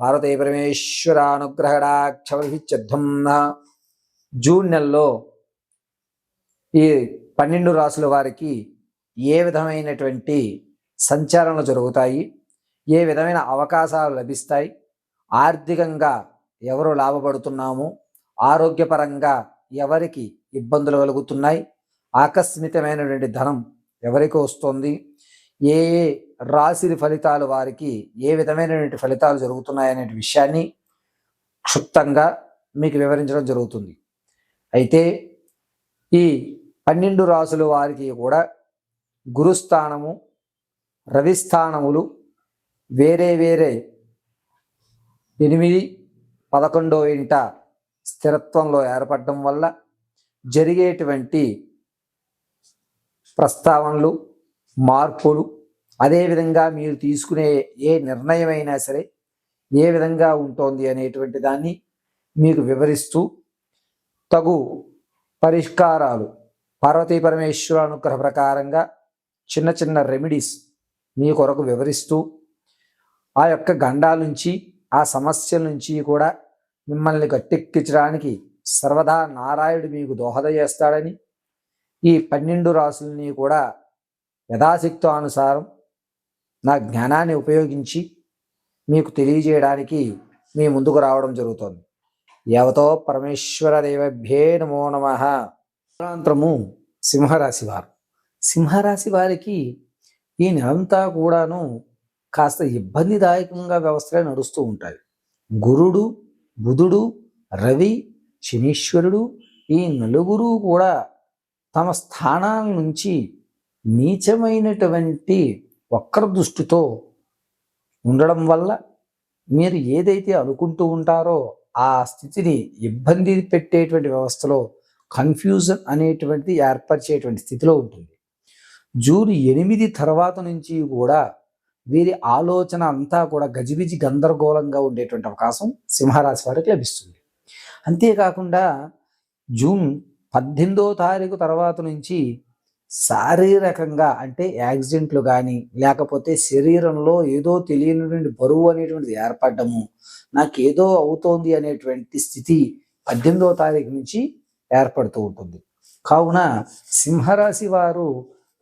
భారతీయ ఓం పార్వతీ పరమేశ్వర June నెలలో ఈ పన్నెండు రాసుల వారికి ఏ విధమైనటువంటి సంచారణలు జరుగుతాయి? ఏ విధమైన అవకాశాలు లభిస్తాయి? ఆర్థికంగా ఎవరు లాభపడుతున్నాము? ఆరోగ్యపరంగా ఎవరికి ఇబ్బందులు కలుగుతున్నాయి? ఆకస్మికమైనటువంటి ధనం ఎవరికి వస్తుంది? ఏ ఏ రాశి ఫలితాలు వారికి ఏ విధమైనటువంటి ఫలితాలు జరుగుతున్నాయనే విషయాన్ని క్షుప్తంగా మీకు వివరించడం జరుగుతుంది. అయితే ఈ పన్నెండు రాసుల వారికి కూడా గురుస్థానము రవిస్థానములు వేరే వేరే ఎనిమిది పదకొండో ఇంట స్థిరత్వంలో ఏర్పడడం వల్ల జరిగేటువంటి ప్రస్తావనలు మార్పులు అదేవిధంగా మీరు తీసుకునే ఏ నిర్ణయమైనా సరే ఏ విధంగా ఉంటుంది అనేటువంటి దాన్ని మీకు వివరిస్తూ తగు పరిష్కారాలు పార్వతీ పరమేశ్వర అనుగ్రహ ప్రకారంగా చిన్న చిన్న రెమెడీస్ మీ కొరకు వివరిస్తూ ఆ యొక్క గండాల నుంచి ఆ సమస్యల నుంచి కూడా మిమ్మల్ని గట్టెక్కించడానికి సర్వదా నారాయణుడు మీకు దోహద చేస్తాడని ఈ పన్నెండు రాసుల్ని కూడా యథాశక్తో అనుసారం నా జ్ఞానాన్ని ఉపయోగించి మీకు తెలియజేయడానికి మీ ముందుకు రావడం జరుగుతోంది. యవతో పరమేశ్వర దేవభ్యే నమో నమ. అనంతరము సింహరాశి వారు. సింహరాశి వారికి ఈ నెలంతా కూడాను కాస్త ఇబ్బందిదాయకంగా వ్యవస్థలే నడుస్తూ ఉంటాయి. గురుడు బుధుడు రవి శనీశ్వరుడు ఈ నలుగురు కూడా తమ స్థానాల నుంచి నీచమైనటువంటి వక్ర దృష్టితో ఉండడం వల్ల మీరు ఏదైతే అనుకుంటూ ఉంటారో ఆ స్థితిని ఇబ్బంది పెట్టేటువంటి వ్యవస్థలో కన్ఫ్యూజన్ అనేటువంటిది ఏర్పరిచేటువంటి స్థితిలో ఉంటుంది. జూన్ ఎనిమిది తర్వాత నుంచి కూడా వీరి ఆలోచన అంతా కూడా గజిబిజి గందరగోళంగా ఉండేటువంటి అవకాశం సింహరాశి వారికి లభిస్తుంది. అంతేకాకుండా జూన్ పద్దెనిమిదో తారీఖు తర్వాత నుంచి శారీరకంగా అంటే యాక్సిడెంట్లు కానీ లేకపోతే శరీరంలో ఏదో తెలియనటువంటి బరువు అనేటువంటిది ఏర్పడము నాకు ఏదో అవుతోంది అనేటువంటి స్థితి పద్దెనిమిదవ తారీఖు నుంచి ఏర్పడుతూ ఉంటుంది. కావున సింహరాశి వారు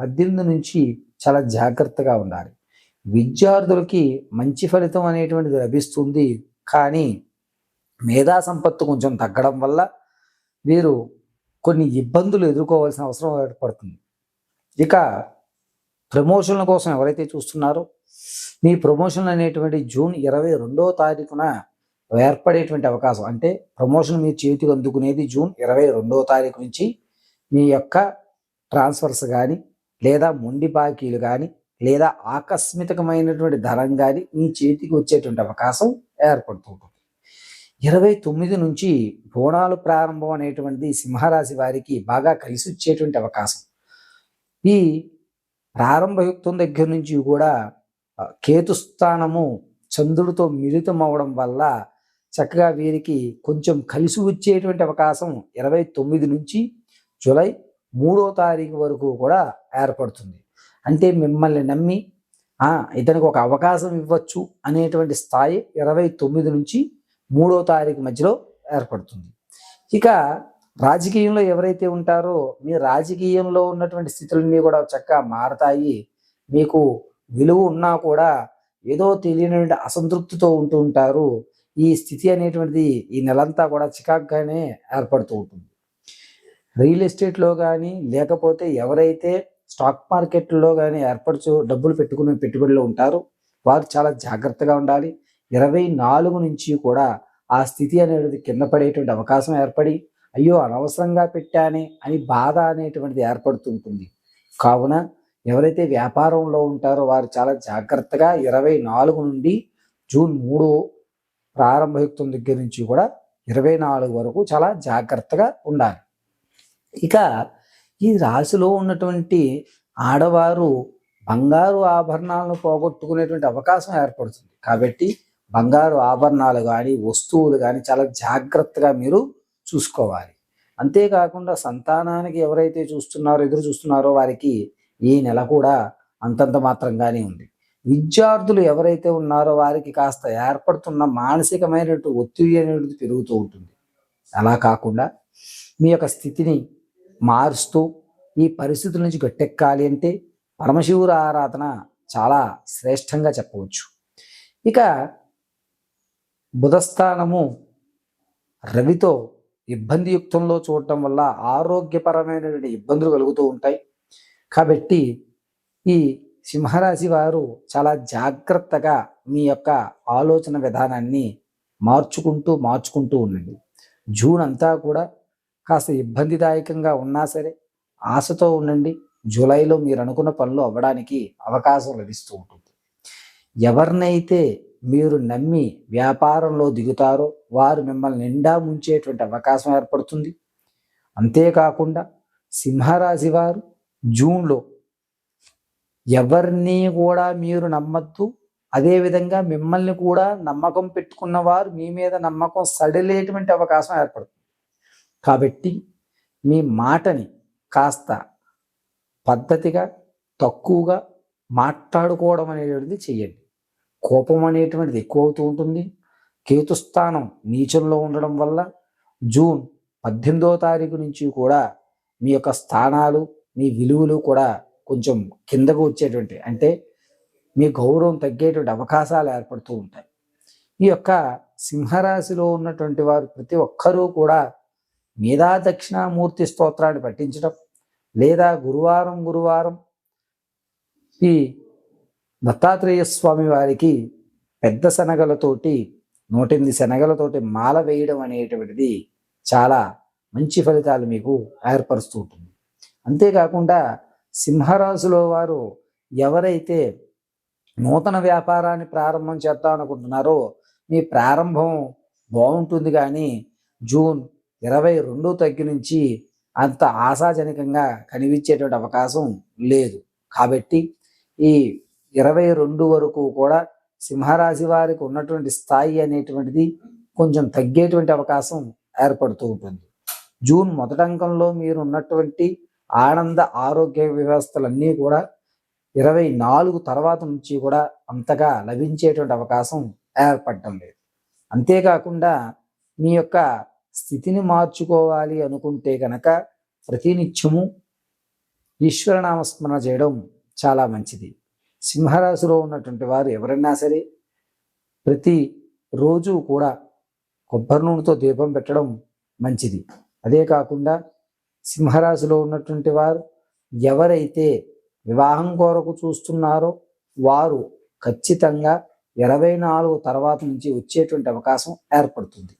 పద్దెనిమిది నుంచి చాలా జాగ్రత్తగా ఉండాలి. విద్యార్థులకి మంచి ఫలితం అనేటువంటిది లభిస్తుంది కానీ మేధా సంపత్తు కొంచెం తగ్గడం వల్ల వీరు కొన్ని ఇబ్బందులు ఎదుర్కోవాల్సిన అవసరం ఏర్పడుతుంది. ఇక ప్రమోషన్ల కోసం ఎవరైతే చూస్తున్నారో మీ ప్రమోషన్ అనేటువంటి జూన్ ఇరవై రెండో తారీఖున ఏర్పడేటువంటి అవకాశం. అంటే ప్రమోషన్ మీ చేతికి అందుకునేది జూన్ ఇరవై రెండో తారీఖు నుంచి మీ యొక్క ట్రాన్స్ఫర్స్ కానీ లేదా మొండి బాకీలు కానీ లేదా ఆకస్మికమైనటువంటి ధనం కానీ మీ చేతికి వచ్చేటువంటి అవకాశం ఏర్పడుతూ ఉంటుంది. ఇరవై తొమ్మిది నుంచి బోనాలు ప్రారంభం అనేటువంటిది సింహరాశి వారికి బాగా కలిసి వచ్చేటువంటి అవకాశం. ఈ ప్రారంభయుక్తం దగ్గర నుంచి కూడా కేతుస్థానము చంద్రుడితో మిళితం అవడం వల్ల చక్కగా వీరికి కొంచెం కలిసి వచ్చేటువంటి అవకాశం ఇరవై తొమ్మిది నుంచి జూలై మూడో తారీఖు వరకు కూడా ఏర్పడుతుంది. అంటే మిమ్మల్ని నమ్మి ఇతనికి ఒక అవకాశం ఇవ్వచ్చు అనేటువంటి స్థాయి ఇరవై తొమ్మిది నుంచి మూడో తారీఖు మధ్యలో ఏర్పడుతుంది. ఇక రాజకీయంలో ఎవరైతే ఉంటారో మీ రాజకీయంలో ఉన్నటువంటి స్థితులన్నీ కూడా చక్కగా మారతాయి. మీకు విలువ ఉన్నా కూడా ఏదో తెలియనటువంటి అసంతృప్తితో ఉంటూ ఉంటారు. ఈ స్థితి అనేటువంటిది ఈ నెలంతా కూడా చికాగ్గానే ఏర్పడుతూ ఉంటుంది. రియల్ ఎస్టేట్లో కానీ లేకపోతే ఎవరైతే స్టాక్ మార్కెట్లో కానీ ఏర్పరచు డబ్బులు పెట్టుకునే పెట్టుబడిలో ఉంటారో వారు చాలా జాగ్రత్తగా ఉండాలి. ఇరవై నాలుగు నుంచి కూడా ఆ స్థితి అనేది కింద పడేటువంటి అవకాశం ఏర్పడి అయ్యో అనవసరంగా పెట్టానే అని బాధ అనేటువంటిది ఏర్పడుతుంటుంది. కావున ఎవరైతే వ్యాపారంలో ఉంటారో వారు చాలా జాగ్రత్తగా ఇరవై నాలుగు నుండి జూన్ మూడు ప్రారంభయుక్తం దగ్గర నుంచి కూడా ఇరవై నాలుగు వరకు చాలా జాగ్రత్తగా ఉండాలి. ఇక ఈ రాశిలో ఉన్నటువంటి ఆడవారు బంగారు ఆభరణాలను పోగొట్టుకునేటువంటి అవకాశం ఏర్పడుతుంది. కాబట్టి బంగారు ఆభరణాలు కానీ వస్తువులు కానీ చాలా జాగ్రత్తగా మీరు చూసుకోవాలి. అంతేకాకుండా సంతానానికి ఎవరైతే చూస్తున్నారో ఎదురు చూస్తున్నారో వారికి ఈ నెల కూడా అంతంత మాత్రంగానే ఉంది. విద్యార్థులు ఎవరైతే ఉన్నారో వారికి కాస్త ఏర్పడుతున్న మానసికమైనటువంటి ఒత్తిడి అనేది పెరుగుతూ ఉంటుంది. అలా కాకుండా మీ యొక్క స్థితిని మారుస్తూ ఈ పరిస్థితుల నుంచి గట్టెక్కాలి అంటే పరమశివుర ఆరాధన చాలా శ్రేష్టంగా చెప్పవచ్చు. ఇక బుధస్థానము రవితో ఇబ్బంది యుక్తంలో చూడటం వల్ల ఆరోగ్యపరమైనటువంటి ఇబ్బందులు కలుగుతూ ఉంటాయి. కాబట్టి ఈ సింహరాశి వారు చాలా జాగ్రత్తగా మీ యొక్క ఆలోచన విధానాన్ని మార్చుకుంటూ మార్చుకుంటూ ఉండండి. జూన్ అంతా కూడా కాస్త ఇబ్బందిదాయకంగా ఉన్నా సరే ఆశతో ఉండండి. జూలైలో మీరు అనుకున్న పనులు అవ్వడానికి అవకాశం లభిస్తూ ఉంటుంది. ఎవరినైతే మీరు నమ్మి వ్యాపారంలో దిగుతారో వారు మిమ్మల్ని నిండా ముంచేటువంటి అవకాశం ఏర్పడుతుంది. అంతేకాకుండా సింహరాశి వారు జూన్లో ఎవరిని కూడా మీరు నమ్మద్దు. అదేవిధంగా మిమ్మల్ని కూడా నమ్మకం పెట్టుకున్న వారు మీ మీద నమ్మకం సడలేటువంటి అవకాశం ఏర్పడుతుంది. కాబట్టి మీ మాటని కాస్త పద్ధతిగా తక్కువగా మాట్లాడుకోవడం అనేటువంటిది చేయండి. కోపం అనేటువంటిది ఎక్కువ అవుతూ ఉంటుంది. కేతుస్థానం నీచంలో ఉండడం వల్ల జూన్ పద్దెనిమిదో తారీఖు నుంచి కూడా మీ యొక్క స్థానాలు మీ విలువలు కూడా కొంచెం కిందకు వచ్చేటువంటి అంటే మీ గౌరవం తగ్గేటువంటి అవకాశాలు ఏర్పడుతూ ఉంటాయి. ఈ యొక్క సింహరాశిలో ఉన్నటువంటి వారు ప్రతి ఒక్కరూ కూడా మేధా దక్షిణామూర్తి స్తోత్రాన్ని పఠించడం లేదా గురువారం గురువారం ఈ దత్తాత్రేయ స్వామి వారికి పెద్ద శనగలతోటి నూటెనిమిది శనగలతోటి మాల వేయడం అనేటువంటిది చాలా మంచి ఫలితాలు మీకు ఏర్పరుస్తూ ఉంటుంది. అంతేకాకుండా సింహరాశిలో వారు ఎవరైతే నూతన వ్యాపారాన్ని ప్రారంభం చేద్దాం అనుకుంటున్నారో మీ ప్రారంభం బాగుంటుంది కానీ జూన్ ఇరవై రెండు తగ్గి నుంచి అంత ఆశాజనకంగా కనిపించేటువంటి అవకాశం లేదు. కాబట్టి ఈ ఇరవై రెండు వరకు కూడా సింహరాశి వారికి ఉన్నటువంటి స్థాయి అనేటువంటిది కొంచెం తగ్గేటువంటి అవకాశం ఏర్పడుతూ ఉంటుంది. జూన్ మొదటంకంలో మీరు ఉన్నటువంటి ఆనంద ఆరోగ్య వ్యవస్థలన్నీ కూడా ఇరవై నాలుగు తర్వాత నుంచి కూడా అంతగా లభించేటువంటి అవకాశం ఏర్పడటం లేదు. అంతేకాకుండా మీ యొక్క స్థితిని మార్చుకోవాలి అనుకుంటే కనుక ప్రతినిత్యము ఈశ్వరనామస్మరణ చేయడం చాలా మంచిది. సింహరాశిలో ఉన్నటువంటి వారు ఎవరైనా సరే ప్రతి రోజు కూడా కొబ్బరి నూనెతో దీపం పెట్టడం మంచిది. అదే కాకుండా సింహరాశిలో ఉన్నటువంటి వారు ఎవరైతే వివాహం కొరకు చూస్తున్నారో వారు ఖచ్చితంగా ఇరవై నాలుగు తర్వాత నుంచి వచ్చేటువంటి అవకాశం ఏర్పడుతుంది.